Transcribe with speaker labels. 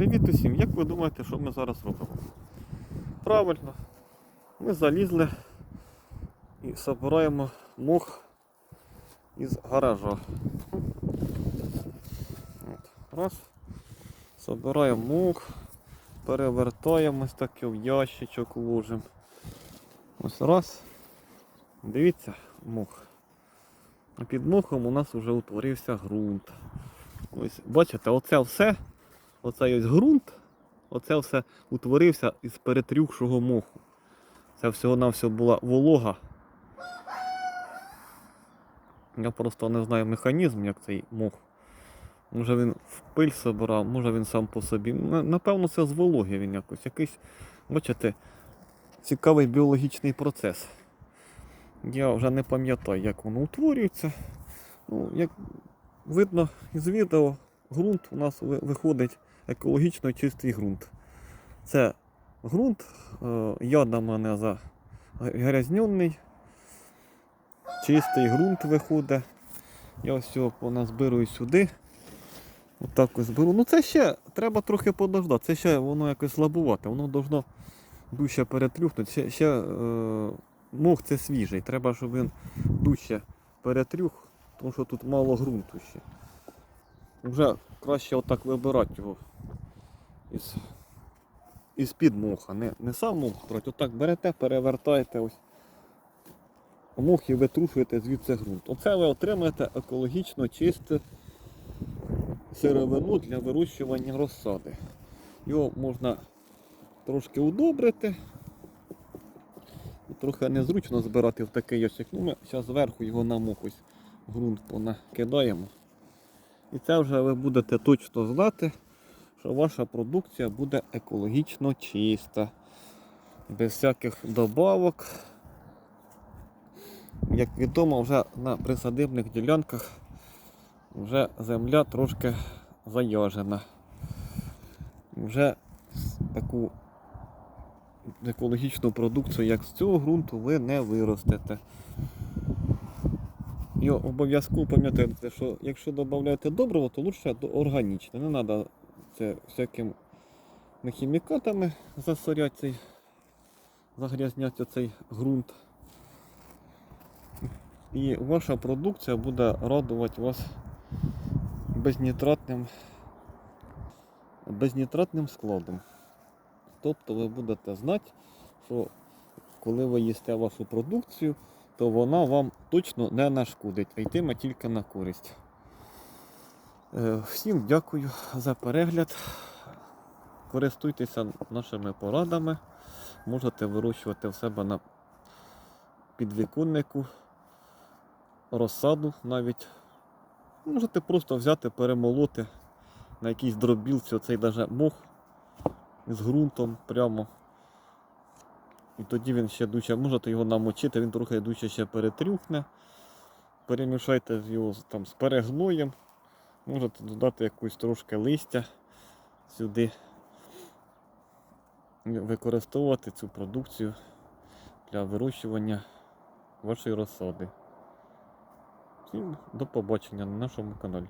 Speaker 1: Привіт усім! Як ви думаєте, що ми зараз робимо? Правильно, ми залізли і збираємо мох із гаража. От. Раз. Собираємо мох, перевертаємо ось так в ящичок ложимо. Ось раз. Дивіться, мох. Під мохом у нас вже утворився ґрунт. Ось, бачите, оце все, оцей ось ґрунт, оце все утворився із перетрюхшого моху. Це всього-навсього була волога. Я просто не знаю механізм, як цей мох. Може він в пиль собирав, може він сам по собі. Напевно, це з вологи він якось. Якийсь, бачите, цікавий біологічний процес. Я вже не пам'ятаю, як воно утворюється. Ну, як видно із відео, ґрунт у нас виходить екологічно чистий ґрунт. Це ґрунт е, ядами не загрязнений, чистий ґрунт виходить. Я ось цього поназбирую сюди. Отак ось беру. Ну це ще треба трохи подождати. Це ще воно якось слабувати. Воно должно дужче перетрюхнути. Ще, ще е, мох це свіжий. Треба, щоб він дужче перетрюх, тому що тут мало ґрунту ще. Вже краще отак вибирати його із, із під моха. Не, не сам мох брати, отак берете, перевертаєте ось і витрушуєте звідси ґрунт. Оце ви отримаєте екологічно чисте сировину для вирощування розсади. Його можна трошки удобрити. Трохи незручно збирати в такий ящик. Ну, ми зараз зверху його на мох ось ґрунт понакидаємо. І це вже ви будете точно знати, що ваша продукція буде екологічно чиста, без всяких добавок. Як відомо, вже на присадибних ділянках вже земля трошки заяжена. Вже таку екологічну продукцію, як з цього ґрунту, ви не виростете. І обов'язково пам'ятайте, що якщо додаєте добриво, то краще органічне. Не треба це всякими хімікатами засоряти цей, загрязняти цей ґрунт. І ваша продукція буде радувати вас безнітратним, безнітратним складом. Тобто ви будете знати, що коли ви їсте вашу продукцію, то вона вам точно не нашкодить, а йтиме тільки на користь. Е, Всім дякую за перегляд. Користуйтеся нашими порадами. Можете вирощувати в себе на підвіконнику, розсаду навіть. Можете просто взяти, перемолоти на якійсь дробілці оцей даже мох з ґрунтом прямо. І тоді він ще дужче, можете його намочити, він трохи дужче ще перетрюхне. Перемішайте його там з перегноєм. Можете додати якусь трошки листя сюди. Використовувати цю продукцію для вирощування вашої розсади. Всім до побачення на нашому каналі.